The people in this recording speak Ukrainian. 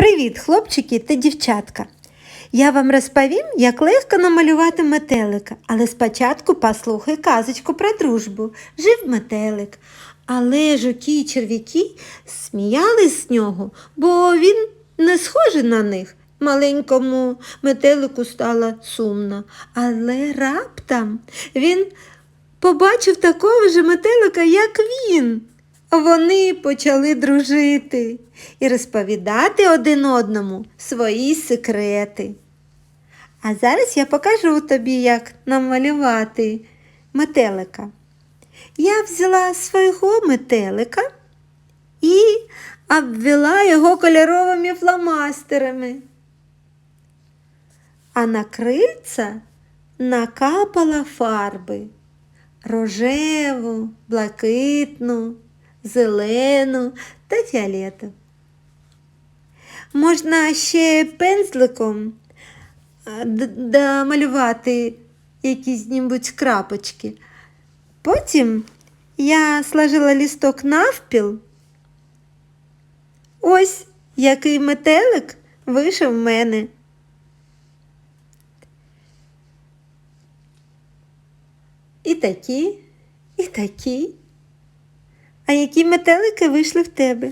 Привіт, хлопчики та дівчатка! Я вам розповім, як легко намалювати метелика, але спочатку послухай казочку про дружбу. Жив метелик, але жуки й черв'яки сміялись з нього, бо він не схожий на них. Маленькому метелику стало сумно, але раптом він побачив такого ж метелика, як він. Вони почали дружити і розповідати один одному свої секрети. А зараз я покажу тобі, як намалювати метелика. Я взяла свого метелика і обвела його кольоровими фломастерами. А на крильця накапала фарби рожеву, блакитну, зелену та фіолетову. Можна ще пензликом а, домалювати якісь-небудь крапочки. Потім я сложила лісток навпіл. Ось який метелик вийшов в мене. І такі, і такі. А які метелики вийшли в тебе?